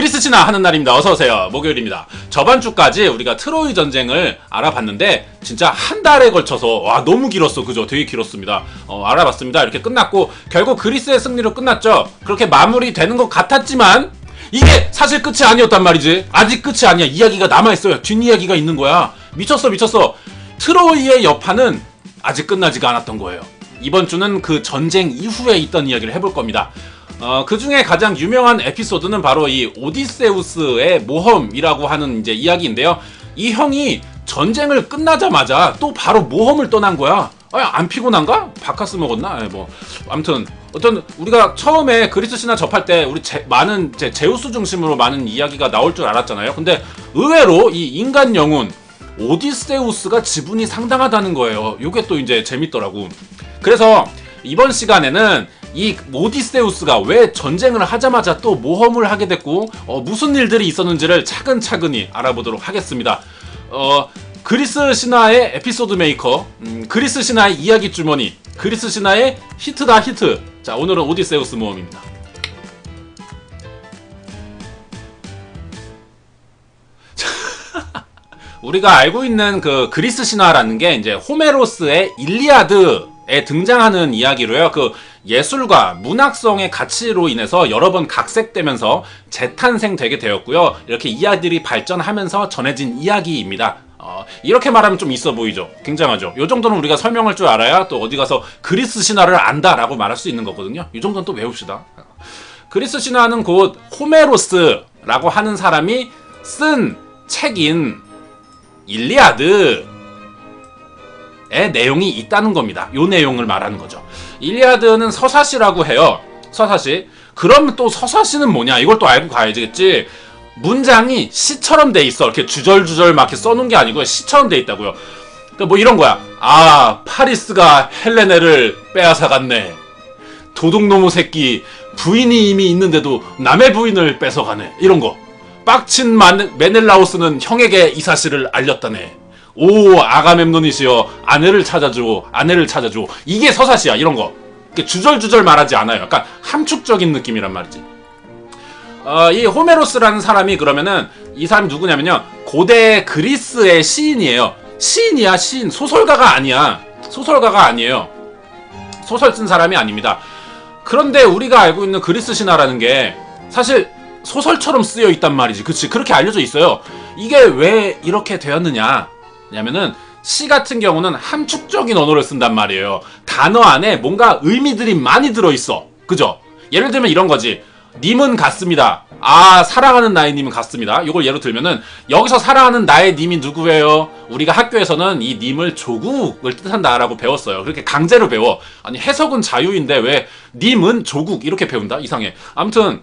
그리스 신화 하는 날입니다. 어서 오세요. 목요일입니다. 저번 주까지 우리가 트로이 전쟁을 알아봤는데 진짜 한 달에 걸쳐서 와 너무 길었어. 그죠? 되게 길었습니다. 어, 알아봤습니다. 이렇게 끝났고 결국 그리스의 승리로 끝났죠. 그렇게 마무리되는 것 같았지만 이게 사실 끝이 아니었단 말이지. 아직 끝이 아니야. 이야기가 남아 있어요. 뒷이야기가 있는 거야. 미쳤어, 미쳤어. 트로이의 여파는 아직 끝나지가 않았던 거예요. 이번 주는 그 전쟁 이후에 있던 이야기를 해볼 겁니다. 어, 그 중에 가장 유명한 에피소드는 바로 이 오디세우스의 모험이라고 하는 이제 이야기인데요. 이 형이 전쟁을 끝나자마자 또 바로 모험을 떠난 거야. 아, 안 피곤한가? 바카스 먹었나? 예, 뭐 아무튼 어떤 우리가 처음에 그리스 신화 접할 때 우리 제, 많은 제, 제우스 중심으로 많은 이야기가 나올 줄 알았잖아요. 근데 의외로 이 인간 영혼 오디세우스가 지분이 상당하다는 거예요. 요게 또 이제 재밌더라고. 그래서 이번 시간에는 이 오디세우스가 왜 전쟁을 하자마자 또 모험을 하게 됐고 어, 무슨 일들이 있었는지를 차근차근히 알아보도록 하겠습니다. 어, 그리스 신화의 에피소드 메이커, 음, 그리스 신화의 이야기 주머니, 그리스 신화의 히트다 히트. 자 오늘은 오디세우스 모험입니다. 우리가 알고 있는 그 그리스 신화라는 게 이제 호메로스의 일리아드에 등장하는 이야기로요. 그 예술과 문학성의 가치로 인해서 여러 번 각색되면서 재탄생되게 되었고요. 이렇게 이야기들이 발전하면서 전해진 이야기입니다. 어, 이렇게 말하면 좀 있어 보이죠? 굉장하죠? 요 정도는 우리가 설명할 줄 알아야 또 어디 가서 그리스 신화를 안다라고 말할 수 있는 거거든요. 이 정도는 또 외웁시다. 그리스 신화는 곧 호메로스라고 하는 사람이 쓴 책인 일리아드의 내용이 있다는 겁니다. 요 내용을 말하는 거죠. 일리아드는 서사시라고 해요. 서사시. 그럼 또 서사시는 뭐냐? 이걸 또 알고 가야겠지. 문장이 시처럼 돼 있어. 이렇게 주절주절 막 이렇게 써놓은 게 아니고 시처럼 돼 있다고요. 그러니까 뭐 이런 거야. 아, 파리스가 헬레네를 빼앗아갔네. 도둑놈의 새끼 부인이 이미 있는데도 남의 부인을 뺏어가네. 이런 거. 빡친 만, 메넬라우스는 형에게 이 사실을 알렸다네. 오 아가멤논이시여 아내를 찾아줘 아내를 찾아줘 이게 서사시야 이런 거. 주절주절 말하지 않아요. 약간 함축적인 느낌이란 말이지. 어, 이 호메로스라는 사람이 그러면은 이 사람이 누구냐면요. 고대 그리스의 시인이에요. 시인이야 시인. 소설가가 아니야. 소설가가 아니에요. 소설 쓴 사람이 아닙니다. 그런데 우리가 알고 있는 그리스 신화라는 게 사실 소설처럼 쓰여 있단 말이지. 그치? 그렇게 알려져 있어요. 이게 왜 이렇게 되었느냐 냐면은 시 같은 경우는 함축적인 언어를 쓴단 말이에요. 단어 안에 뭔가 의미들이 많이 들어있어. 그죠? 예를 들면 이런 거지. 님은 같습니다. 아, 사랑하는 나의 님은 같습니다. 이걸 예로 들면은 여기서 사랑하는 나의 님이 누구예요? 우리가 학교에서는 이 님을 조국을 뜻한다라고 배웠어요. 그렇게 강제로 배워. 아니 해석은 자유인데 왜 님은 조국 이렇게 배운다? 이상해. 아무튼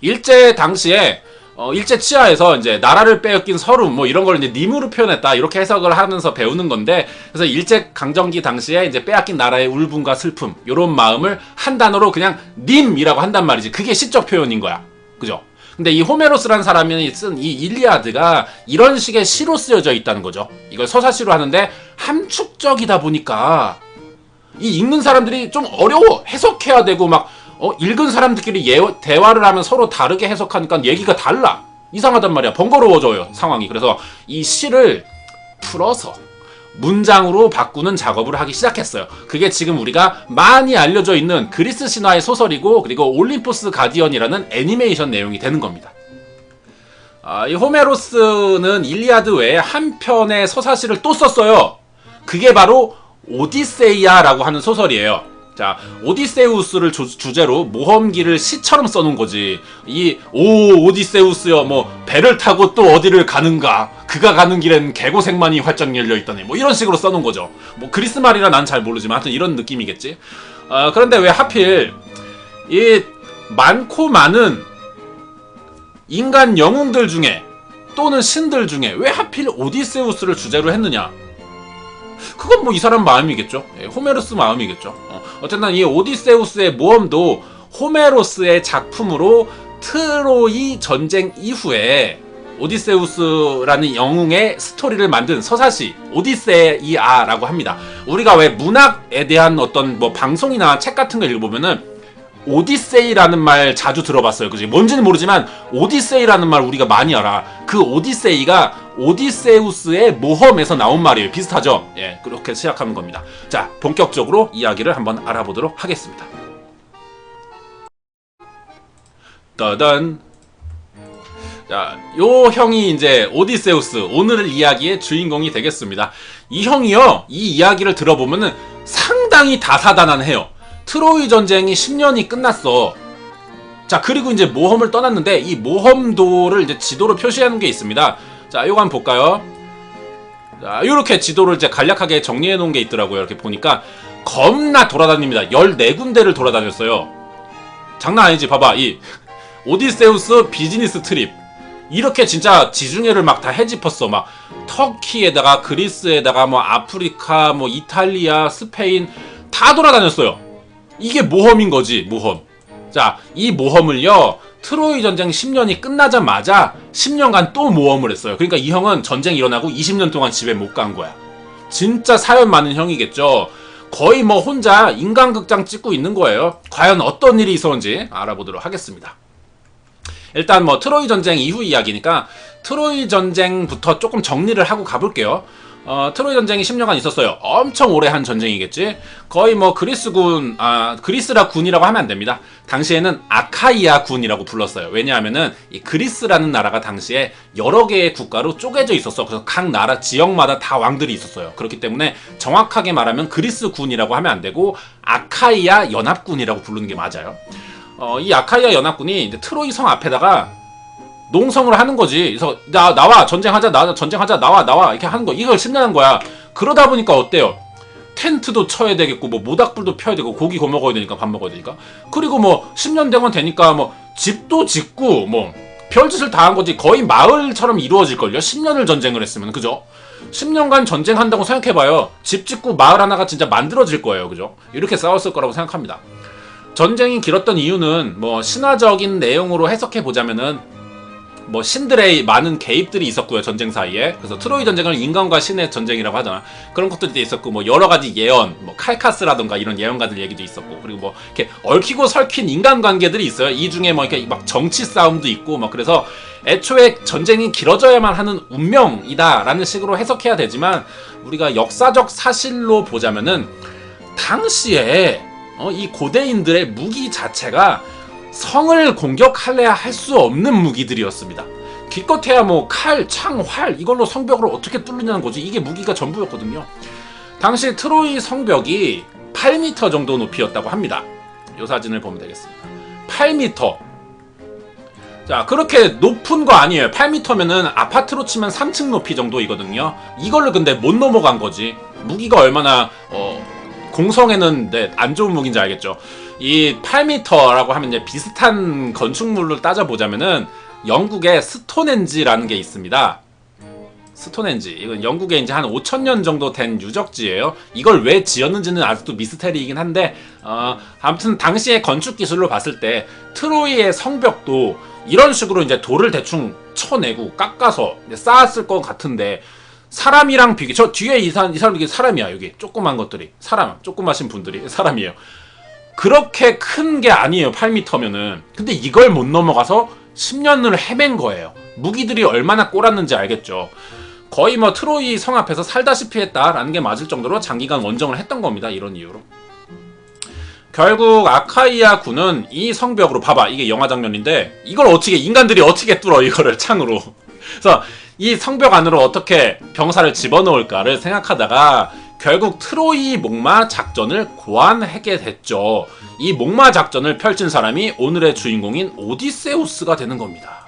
일제 당시에 어, 일제 치하에서 이제 나라를 빼앗긴 서름 뭐 이런 걸 이제 님으로 표현했다. 이렇게 해석을 하면서 배우는 건데 그래서 일제 강점기 당시에 이제 빼앗긴 나라의 울분과 슬픔 요런 마음을 한 단어로 그냥 님이라고 한단 말이지. 그게 시적 표현인 거야. 그죠? 근데 이 호메로스라는 사람이 쓴 이 일리아드가 이런 식의 시로 쓰여져 있다는 거죠. 이걸 서사시로 하는데 함축적이다 보니까 이 읽는 사람들이 좀 어려워. 해석해야 되고 막 어, 읽은 사람들끼리 예, 대화를 하면 서로 다르게 해석하니까 얘기가 달라. 이상하단 말이야. 번거로워져요, 상황이. 그래서 이 시를 풀어서 문장으로 바꾸는 작업을 하기 시작했어요. 그게 지금 우리가 많이 알려져 있는 그리스 신화의 소설이고, 그리고 올림포스 가디언이라는 애니메이션 내용이 되는 겁니다. 아, 이 호메로스는 일리아드 외에 한 편의 서사시를 또 썼어요. 그게 바로 오디세이아라고 하는 소설이에요. 자, 오디세우스를 주, 제로 모험기를 시처럼 써놓은 거지. 이, 오, 오디세우스여, 뭐, 배를 타고 또 어디를 가는가. 그가 가는 길엔 개고생만이 활짝 열려있다니. 뭐, 이런 식으로 써놓은 거죠. 뭐, 그리스 말이라 난 잘 모르지만, 하여튼 이런 느낌이겠지. 어, 그런데 왜 하필, 이, 많고 많은 인간 영웅들 중에, 또는 신들 중에, 왜 하필 오디세우스를 주제로 했느냐. 그건 뭐 이 사람 마음이겠죠. 예, 호메로스 마음이겠죠. 어, 쨌든이 오디세우스의 모험도 호메로스의 작품으로 트로이 전쟁 이후에 오디세우스라는 영웅의 스토리를 만든 서사시 오디세이아라고 합니다. 우리가 왜 문학에 대한 어떤 뭐 방송이나 책 같은 걸 읽어보면은 오디세이라는 말 자주 들어봤어요. 그지? 뭔지는 모르지만 오디세이라는 말 우리가 많이 알아. 그 오디세이가 오디세우스의 모험에서 나온 말이에요. 비슷하죠? 예, 그렇게 시작하는 겁니다. 자, 본격적으로 이야기를 한번 알아보도록 하겠습니다. 따단. 자, 요 형이 이제 오디세우스 오늘 이야기의 주인공이 되겠습니다. 이 형이요, 이 이야기를 들어보면은 상당히 다사다난해요. 트로이 전쟁이 10년이 끝났어. 자, 그리고 이제 모험을 떠났는데 이 모험도를 이제 지도로 표시하는 게 있습니다. 자, 요거 한번 볼까요? 자, 요렇게 지도를 이제 간략하게 정리해 놓은 게 있더라고요. 이렇게 보니까 겁나 돌아다닙니다. 14군데를 돌아다녔어요. 장난 아니지. 봐봐. 이 오디세우스 비즈니스 트립. 이렇게 진짜 지중해를 막다 헤집었어. 막 터키에다가 그리스에다가 뭐 아프리카, 뭐 이탈리아, 스페인 다 돌아다녔어요. 이게 모험인 거지, 모험. 자, 이 모험을요. 트로이 전쟁 10년이 끝나자마자 10년간 또 모험을 했어요. 그러니까 이 형은 전쟁 일어나고 20년 동안 집에 못 간 거야. 진짜 사연 많은 형이겠죠. 거의 뭐 혼자 인간극장 찍고 있는 거예요. 과연 어떤 일이 있었는지 알아보도록 하겠습니다. 일단 뭐 트로이 전쟁 이후 이야기니까 트로이 전쟁부터 조금 정리를 하고 가볼게요. 어, 트로이 전쟁이 10년간 있었어요. 엄청 오래 한 전쟁이겠지? 거의 뭐 그리스군, 아, 그리스라 군이라고 하면 안 됩니다. 당시에는 아카이아 군이라고 불렀어요. 왜냐하면은 이 그리스라는 나라가 당시에 여러 개의 국가로 쪼개져 있었어. 그래서 각 나라 지역마다 다 왕들이 있었어요. 그렇기 때문에 정확하게 말하면 그리스 군이라고 하면 안 되고 아카이아 연합군이라고 부르는 게 맞아요. 어, 이 아카이아 연합군이 트로이 성 앞에다가 농성을 하는 거지. 그래서 나 나와 전쟁하자 나 전쟁하자 나와 나와 이렇게 하는 거. 이걸 심리하는 거야. 그러다 보니까 어때요? 텐트도 쳐야 되겠고 뭐 모닥불도 펴야 되고 고기 구워 먹어야 되니까 밥 먹어야 되니까. 그리고 뭐 10년 되면 되니까 뭐 집도 짓고 뭐 별짓을 다 한 거지. 거의 마을처럼 이루어질걸요? 10년을 전쟁을 했으면. 그죠? 10년간 전쟁한다고 생각해봐요. 집 짓고 마을 하나가 진짜 만들어질 거예요. 그죠? 이렇게 싸웠을 거라고 생각합니다. 전쟁이 길었던 이유는 뭐 신화적인 내용으로 해석해 보자면은 뭐 신들의 많은 개입들이 있었고요 전쟁 사이에. 그래서 트로이 전쟁을 인간과 신의 전쟁이라고 하잖아 그런 것들도 있었고 뭐 여러 가지 예언 뭐 칼카스라던가 이런 예언가들 얘기도 있었고 그리고 뭐 이렇게 얽히고 설킨 인간 관계들이 있어요. 이 중에 뭐 이렇게 막 정치 싸움도 있고 막 그래서 애초에 전쟁이 길어져야만 하는 운명이다라는 식으로 해석해야 되지만 우리가 역사적 사실로 보자면은 당시에 어, 이 고대인들의 무기 자체가 성을 공격할래야 할 수 없는 무기들이었습니다. 기껏해야 뭐 칼, 창, 활 이걸로 성벽을 어떻게 뚫느냐는 거지 이게 무기가 전부였거든요. 당시 트로이 성벽이 8m 정도 높이였다고 합니다. 이 사진을 보면 되겠습니다. 8m. 자 그렇게 높은 거 아니에요. 8m면은 아파트로 치면 3층 높이 정도이거든요. 이걸로 근데 못 넘어간 거지. 무기가 얼마나 어, 공성에는 네, 안 좋은 무기인지 알겠죠. 이 8m라고 하면 이제 비슷한 건축물로 따져보자면은 영국의 스톤헨지라는 게 있습니다. 스톤헨지 이건 영국에 이제 한 5천 년 정도 된 유적지예요. 이걸 왜 지었는지는 아직도 미스테리이긴 한데 어, 아무튼 당시의 건축 기술로 봤을 때 트로이의 성벽도 이런 식으로 이제 돌을 대충 쳐내고 깎아서 쌓았을 것 같은데 사람이랑 비교 저 뒤에 이 사람 이 사람 이게 사람이야 여기 조그만 것들이 사람 조그마신 분들이 사람이에요. 그렇게 큰 게 아니에요 8m면은 근데 이걸 못 넘어가서 10년을 헤맨 거예요. 무기들이 얼마나 꼬랐는지 알겠죠. 거의 뭐 트로이 성 앞에서 살다시피 했다라는 게 맞을 정도로 장기간 원정을 했던 겁니다. 이런 이유로. 결국 아카이아 군은 이 성벽으로 봐봐 이게 영화 장면인데 이걸 어떻게 인간들이 어떻게 뚫어 이거를 창으로 그래서 이 성벽 안으로 어떻게 병사를 집어넣을까를 생각하다가 결국 트로이 목마 작전을 고안하게 됐죠. 이 목마 작전을 펼친 사람이 오늘의 주인공인 오디세우스가 되는 겁니다.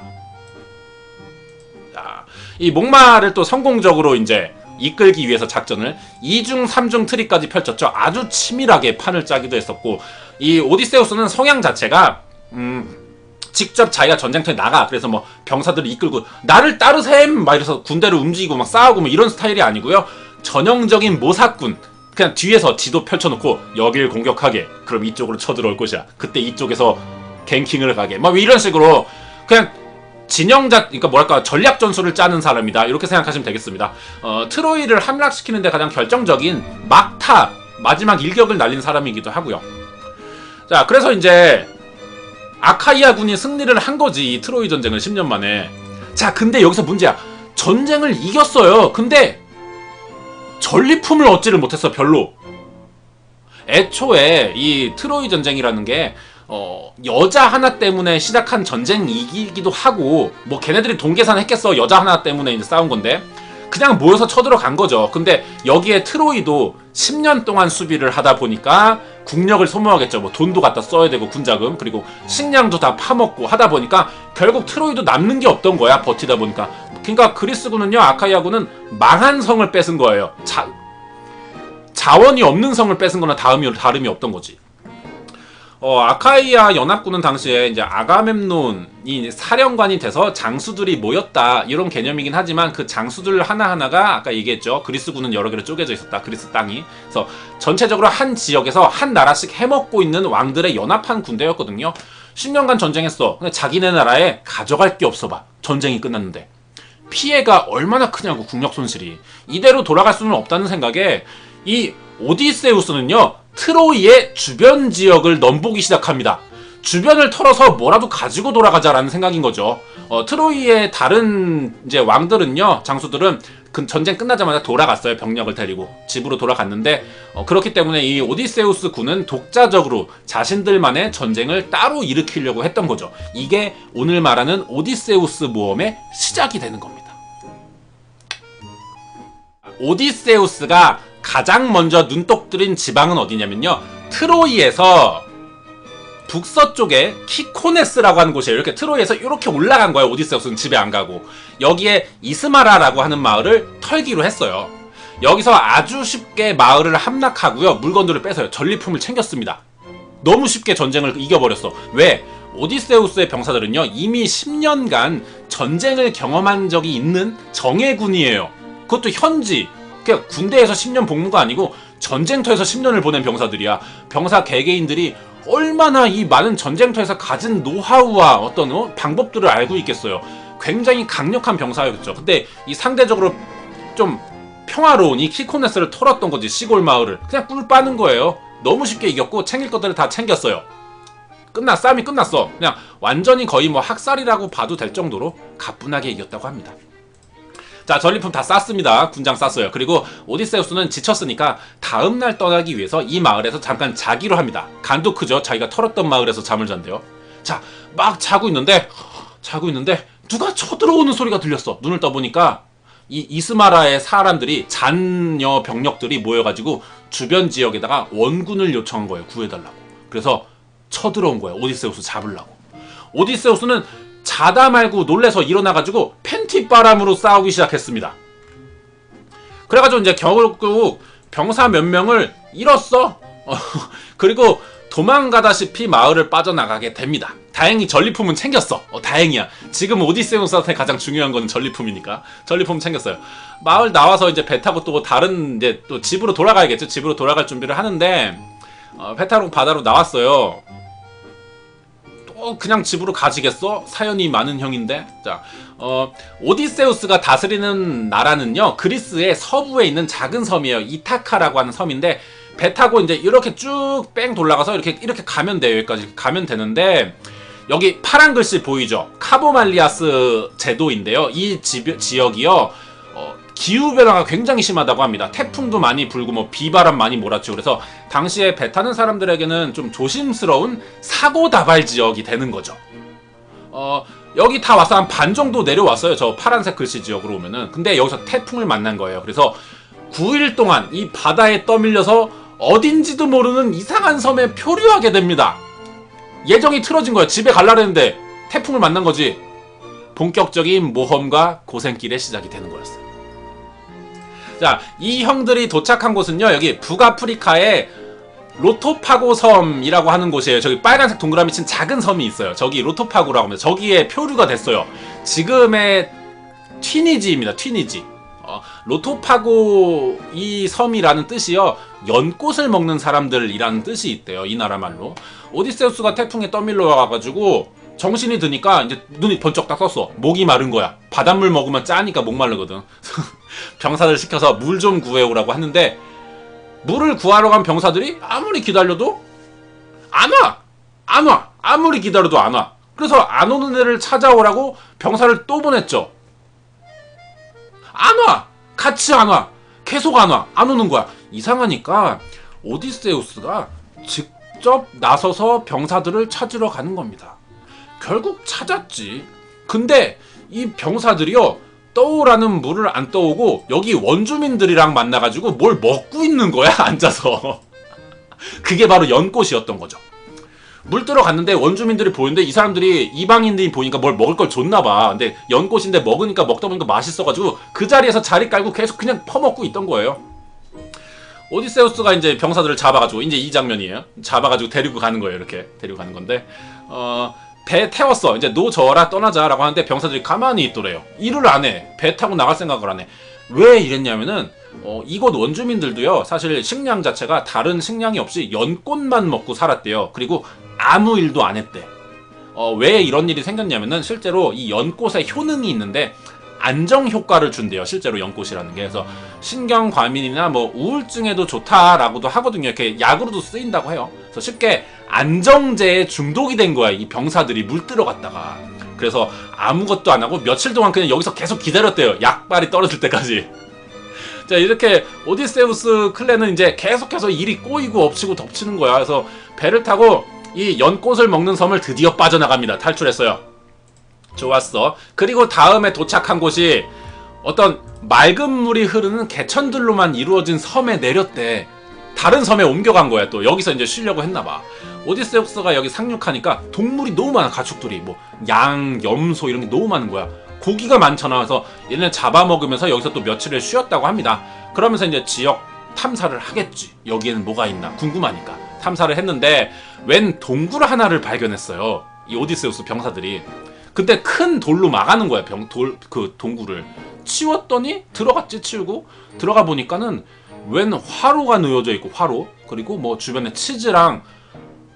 자, 이 목마를 또 성공적으로 이제 이끌기 위해서 작전을 2중 3중 트리까지 펼쳤죠. 아주 치밀하게 판을 짜기도 했었고 이 오디세우스는 성향 자체가 음 직접 자기가 전쟁터에 나가 그래서 뭐 병사들을 이끌고 나를 따르셈 막 이래서 군대를 움직이고 막 싸우고 뭐 이런 스타일이 아니고요. 전형적인 모사꾼. 그냥 뒤에서 지도 펼쳐놓고 여길 공격하게. 그럼 이쪽으로 쳐들어올 것이야. 그때 이쪽에서 갱킹을 가게. 막 이런 식으로 그냥 진영자 그러니까 뭐랄까 전략 전술을 짜는 사람이다. 이렇게 생각하시면 되겠습니다. 어, 트로이를 함락시키는데 가장 결정적인 막타 마지막 일격을 날린 사람이기도 하고요. 자, 그래서 이제 아카이아 군이 승리를 한 거지 이 트로이 전쟁을 10년 만에. 자, 근데 여기서 문제야. 전쟁을 이겼어요. 근데 전리품을 얻지를 못했어 별로. 애초에 이 트로이 전쟁이라는 게 어, 여자 하나 때문에 시작한 전쟁이기도 하고 뭐 걔네들이 돈 계산 했겠어 여자 하나 때문에 이제 싸운 건데 그냥 모여서 쳐들어간 거죠. 근데 여기에 트로이도 10년 동안 수비를 하다 보니까 국력을 소모하겠죠. 뭐 돈도 갖다 써야 되고 군자금 그리고 식량도 다 파먹고 하다 보니까 결국 트로이도 남는 게 없던 거야. 버티다 보니까. 그러니까 그리스군은요 아카이아군은 망한 성을 뺏은 거예요. 자, 자원이 없는 성을 뺏은 거나 다음이 다름이 없던 거지. 어, 아카이아 연합군은 당시에 이제 아가멤논이 사령관이 돼서 장수들이 모였다 이런 개념이긴 하지만 그 장수들 하나하나가 아까 얘기했죠. 그리스군은 여러 개로 쪼개져 있었다 그리스 땅이. 그래서 전체적으로 한 지역에서 한 나라씩 해먹고 있는 왕들의 연합한 군대였거든요. 10년간 전쟁했어. 근데 자기네 나라에 가져갈 게 없어 봐. 전쟁이 끝났는데 피해가 얼마나 크냐고 국력 손실이 이대로 돌아갈 수는 없다는 생각에 이 오디세우스는요 트로이의 주변 지역을 넘보기 시작합니다. 주변을 털어서 뭐라도 가지고 돌아가자라는 생각인 거죠. 어, 트로이의 다른 이제 왕들은요, 장수들은 그 전쟁 끝나자마자 돌아갔어요. 병력을 데리고 집으로 돌아갔는데 어, 그렇기 때문에 이 오디세우스 군은 독자적으로 자신들만의 전쟁을 따로 일으키려고 했던 거죠. 이게 오늘 말하는 오디세우스 모험의 시작이 되는 겁니다. 오디세우스가 가장 먼저 눈독 들인 지방은 어디냐면요. 트로이에서 북서쪽에 키코네스라고 하는 곳이에요. 이렇게 트로이에서 이렇게 올라간 거예요. 오디세우스는 집에 안 가고. 여기에 이스마라라고 하는 마을을 털기로 했어요. 여기서 아주 쉽게 마을을 함락하고요. 물건들을 뺏어요. 전리품을 챙겼습니다. 너무 쉽게 전쟁을 이겨버렸어. 왜? 오디세우스의 병사들은요, 이미 10년간 전쟁을 경험한 적이 있는 정예군이에요. 그것도 현지. 그냥 군대에서 10년 복무가 아니고 전쟁터에서 10년을 보낸 병사들이야. 병사 개개인들이 얼마나 이 많은 전쟁터에서 가진 노하우와 어떤 어? 방법들을 알고 있겠어요. 굉장히 강력한 병사였죠. 근데 이 상대적으로 좀 평화로운 이 키코네스를 털었던 거지 시골 마을을 그냥 꿀 빠는 거예요. 너무 쉽게 이겼고 챙길 것들을 다 챙겼어요. 끝나 싸움이 끝났어. 그냥 완전히 거의 뭐 학살이라고 봐도 될 정도로 가뿐하게 이겼다고 합니다. 자 전리품 다 쌌습니다. 군장 쌌어요. 그리고 오디세우스는 지쳤으니까 다음 날 떠나기 위해서 이 마을에서 잠깐 자기로 합니다. 간도 크죠. 자기가 털었던 마을에서 잠을 잔대요. 자 막 자고 있는데 자고 있는데 누가 쳐들어오는 소리가 들렸어. 눈을 떠보니까 이 이스마라의 사람들이 잔여 병력들이 모여가지고 주변 지역에다가 원군을 요청한 거예요. 구해달라고. 그래서 쳐들어온 거예요. 오디세우스 잡으려고. 오디세우스는 자다 말고 놀래서 일어나가지고 팬티 바람으로 싸우기 시작했습니다. 그래가지고 이제 결국 병사 몇 명을 잃었어. 어, 그리고 도망가다시피 마을을 빠져나가게 됩니다. 다행히 전리품은 챙겼어. 어, 다행이야. 지금 오디세우스한테 가장 중요한 거는 전리품이니까 전리품 챙겼어요. 마을 나와서 이제 배 타고 또 다른 이제 또 집으로 돌아가야겠죠. 집으로 돌아갈 준비를 하는데 어, 배 타고 바다로 나왔어요. 또 그냥 집으로 가지겠어? 사연이 많은 형인데. 자, 어, 오디세우스가 다스리는 나라는요, 그리스의 서부에 있는 작은 섬이에요. 이타카라고 하는 섬인데, 배 타고 이제 이렇게 쭉 뺑 돌아가서 이렇게, 이렇게 가면 돼요. 여기까지 가면 되는데, 여기 파란 글씨 보이죠? 카보말리아스 제도인데요. 이 지, 지역이요, 어, 기후변화가 굉장히 심하다고 합니다. 태풍도 많이 불고 뭐 비바람 많이 몰았죠. 그래서 당시에 배 타는 사람들에게는 좀 조심스러운 사고 다발 지역이 되는 거죠. 어, 여기 다 와서 한 반 정도 내려왔어요. 저 파란색 글씨 지역으로 오면은. 근데 여기서 태풍을 만난 거예요. 그래서 9일 동안 이 바다에 떠밀려서 어딘지도 모르는 이상한 섬에 표류하게 됩니다. 예정이 틀어진 거예요. 집에 갈라랬는데 태풍을 만난 거지. 본격적인 모험과 고생길의 시작이 되는 거였어요. 자, 이 형들이 도착한 곳은요, 여기 북아프리카의 로토파고 섬이라고 하는 곳이에요. 저기 빨간색 동그라미 친 작은 섬이 있어요. 저기 로토파고라고 합니다. 저기에 표류가 됐어요. 지금의 튀니지입니다. 튀니지. 어, 로토파고 이 섬이라는 뜻이요. 연꽃을 먹는 사람들이라는 뜻이 있대요. 이 나라 말로. 오디세우스가 태풍에 떠밀려 와가지고 정신이 드니까 이제 눈이 번쩍 딱 떴어. 목이 마른 거야. 바닷물 먹으면 짜니까 목 마르거든. 병사들 시켜서 물 좀 구해오라고 하는데 물을 구하러 간 병사들이 아무리 기다려도 안 와! 안 와! 아무리 기다려도 안 와. 그래서 안 오는 애를 찾아오라고 병사를 또 보냈죠. 안 와! 같이 안 와! 계속 안 와! 안 오는 거야. 이상하니까 오디세우스가 직접 나서서 병사들을 찾으러 가는 겁니다. 결국 찾았지. 근데 이 병사들이요. 떠오라는 물을 안 떠오고 여기 원주민들이랑 만나가지고 뭘 먹고 있는 거야 앉아서. 그게 바로 연꽃이었던 거죠. 물 뜨러 갔는데 원주민들이 보이는데 이 사람들이 이방인들이 보니까 뭘 먹을 걸 줬나 봐. 근데 연꽃인데 먹으니까 먹다 보니까 맛있어가지고 그 자리에서 자리 깔고 계속 그냥 퍼먹고 있던 거예요. 오디세우스가 이제 병사들을 잡아가지고 이제 이 장면이에요. 잡아가지고 데리고 가는 거예요. 이렇게 데리고 가는 건데 어, 배 태웠어. 이제 노 저어라 떠나자라고 하는데 병사들이 가만히 있더래요. 일을 안 해. 배 타고 나갈 생각을 안 해. 왜 이랬냐면은 어, 이곳 원주민들도요. 사실 식량 자체가 다른 식량이 없이 연꽃만 먹고 살았대요. 그리고 아무 일도 안 했대. 어, 왜 이런 일이 생겼냐면은 실제로 이 연꽃에 효능이 있는데 안정 효과를 준대요. 실제로 연꽃이라는 게. 그래서 신경 과민이나 뭐 우울증에도 좋다라고도 하거든요. 이렇게 약으로도 쓰인다고 해요. 그래서 쉽게 안정제에 중독이 된 거야. 이 병사들이 물 들어갔다가. 그래서 아무것도 안 하고 며칠 동안 그냥 여기서 계속 기다렸대요. 약발이 떨어질 때까지. 자 이렇게 오디세우스 클랜은 이제 계속해서 일이 꼬이고 엎치고 덮치는 거야. 그래서 배를 타고 이 연꽃을 먹는 섬을 드디어 빠져나갑니다. 탈출했어요. 좋았어. 그리고 다음에 도착한 곳이 어떤 맑은 물이 흐르는 개천들로만 이루어진 섬에 내렸대. 다른 섬에 옮겨간 거야 또 여기서 이제 쉬려고 했나봐. 오디세우스가 여기 상륙하니까 동물이 너무 많아 가축들이 뭐 양, 염소 이런 게 너무 많은 거야. 고기가 많잖아. 그래서 얘네 잡아먹으면서 여기서 또 며칠을 쉬었다고 합니다. 그러면서 이제 지역 탐사를 하겠지. 여기에는 뭐가 있나 궁금하니까 탐사를 했는데 웬 동굴 하나를 발견했어요. 이 오디세우스 병사들이. 근데 큰 돌로 막아는 거야 병 돌 그 동굴을 치웠더니 들어갔지 치우고 들어가 보니까는 웬 화로가 놓여져 있고 화로 그리고 뭐 주변에 치즈랑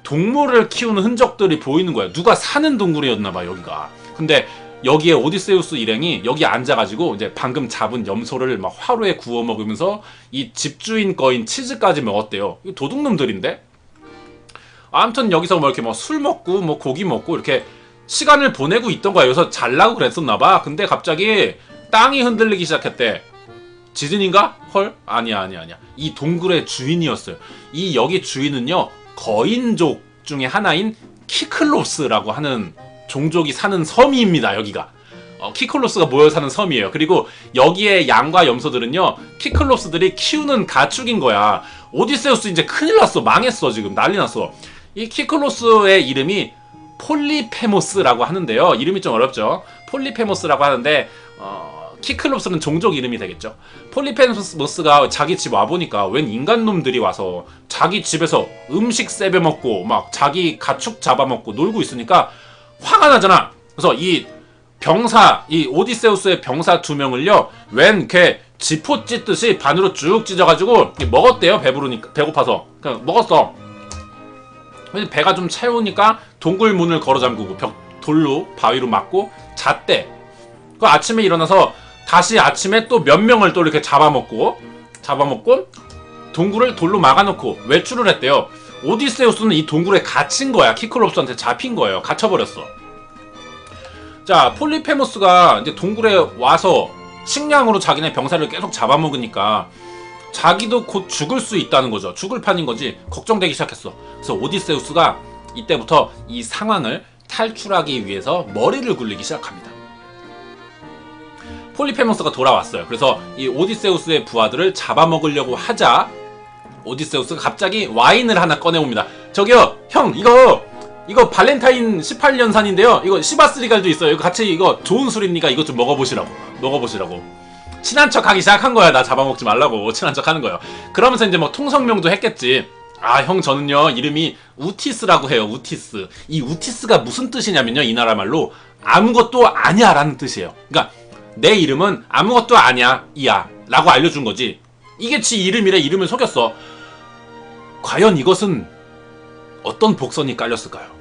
동물을 키우는 흔적들이 보이는 거야 누가 사는 동굴이었나 봐 여기가 근데 여기에 오디세우스 일행이 여기 앉아가지고 이제 방금 잡은 염소를 막 화로에 구워 먹으면서 이 집주인 거인 치즈까지 먹었대요 이 도둑놈들인데 아무튼 여기서 뭐 이렇게 뭐 술 먹고 뭐 고기 먹고 이렇게 시간을 보내고 있던 거야. 여기서 잘나고 그랬었나 봐. 근데 갑자기 땅이 흔들리기 시작했대. 지진인가? 헐? 아니야, 아니야, 아니야. 이 동굴의 주인이었어요. 이 여기 주인은요, 거인족 중에 하나인 키클로스라고 하는 종족이 사는 섬입니다, 여기가. 어, 키클로스가 모여 사는 섬이에요. 그리고 여기에 양과 염소들은요, 키클로스들이 키우는 가축인 거야. 오디세우스 이제 큰일 났어. 망했어, 지금. 난리 났어. 이 키클로스의 이름이 폴리페모스라고 하는데요. 이름이 좀 어렵죠. 폴리페모스라고 하는데 어, 키클롭스는 종족 이름이 되겠죠. 폴리페모스가 자기 집 와보니까 웬 인간놈들이 와서 자기 집에서 음식 세배 먹고 막 자기 가축 잡아먹고 놀고 있으니까 화가 나잖아. 그래서 이 병사 이 오디세우스의 병사 두 명을요 웬 걔 지포 찢듯이 반으로 쭉 찢어가지고 먹었대요 배부르니까 배고파서 그냥 먹었어 배가 좀 채우니까 동굴 문을 걸어 잠그고 벽 돌로 바위로 막고 잤대. 그 아침에 일어나서 다시 아침에 또 몇 명을 또 이렇게 잡아먹고 잡아먹고 동굴을 돌로 막아놓고 외출을 했대요. 오디세우스는 이 동굴에 갇힌 거야. 키클롭스한테 잡힌 거예요. 갇혀버렸어. 자, 폴리페모스가 이제 동굴에 와서 식량으로 자기네 병사를 계속 잡아먹으니까 자기도 곧 죽을 수 있다는 거죠. 죽을 판인 거지. 걱정되기 시작했어. 그래서 오디세우스가 이때부터 이 상황을 탈출하기 위해서 머리를 굴리기 시작합니다. 폴리페모스가 돌아왔어요. 그래서 이 오디세우스의 부하들을 잡아먹으려고 하자 오디세우스가 갑자기 와인을 하나 꺼내옵니다. 저기요, 형, 이거 이거 발렌타인 18년산인데요. 이거 시바스리갈도 있어요. 이거 같이 이거 좋은 술입니까? 이거 좀 먹어보시라고. 먹어보시라고. 친한 척 하기 시작한 거야. 나 잡아먹지 말라고. 친한 척 하는 거예요. 그러면서 이제 뭐 통성명도 했겠지. 아, 형, 저는요, 이름이 우티스라고 해요, 우티스. 이 우티스가 무슨 뜻이냐면요, 이 나라 말로 아무것도 아니야 라는 뜻이에요. 그러니까, 내 이름은 아무것도 아니야, 이야. 라고 알려준 거지. 이게 지 이름이래, 이름을 속였어. 과연 이것은 어떤 복선이 깔렸을까요?